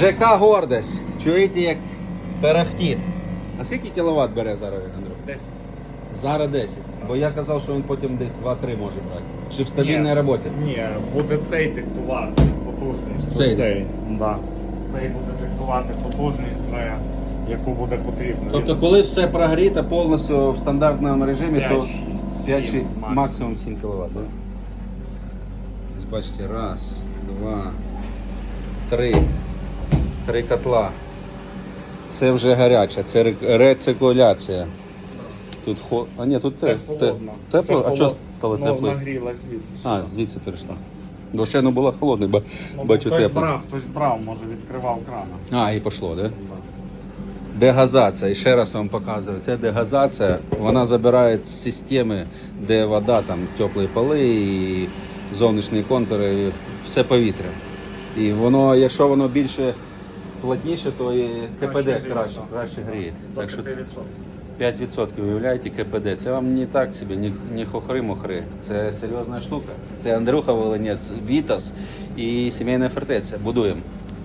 ЖК Гордость. Чуєте, як перехтіт. А скільки кіловат бере зараз, Андрюх? Десь. Зараз 10. Бо я казав, що він потім десь 2-3 може брати. Чи в стабільній роботі. Ні, буде цей диктувати потужність. Цей? Цей, да. цей буде диктувати потужність вже, яку буде потрібно. Тобто, коли все прогріто повністю в стандартному режимі, то 5-6, 5 7 максимум 7 кВт. Да? Бачите, раз, два, три. Три котла. Це вже гаряча, це ре- рециркуляція. Тут хо... А ні, тут Це те, холодно. тепло. Це А що стало ну, тепло? нагрілась звідси. А, звідси перейшло. Бо ще не було холодне, бо Ну, бачу хтось тепло. брав, хтось брав, може відкривав крана. А, і пішло, так? Да? Дегазація, і ще раз вам показую. Це дегазація, вона забирає з системи, де вода, там теплі поли і зовнішні контури, і все повітря. І воно, якщо воно більше плотніше, то і КПД Краще гріє, краще, гріє. Так що 5%. 5% КПД. Це вам не так собі, не, не хохри-мохри. Це серйозна штука. Це Андрюха Волинець, Вітас і сімейна фортеця. Будуємо.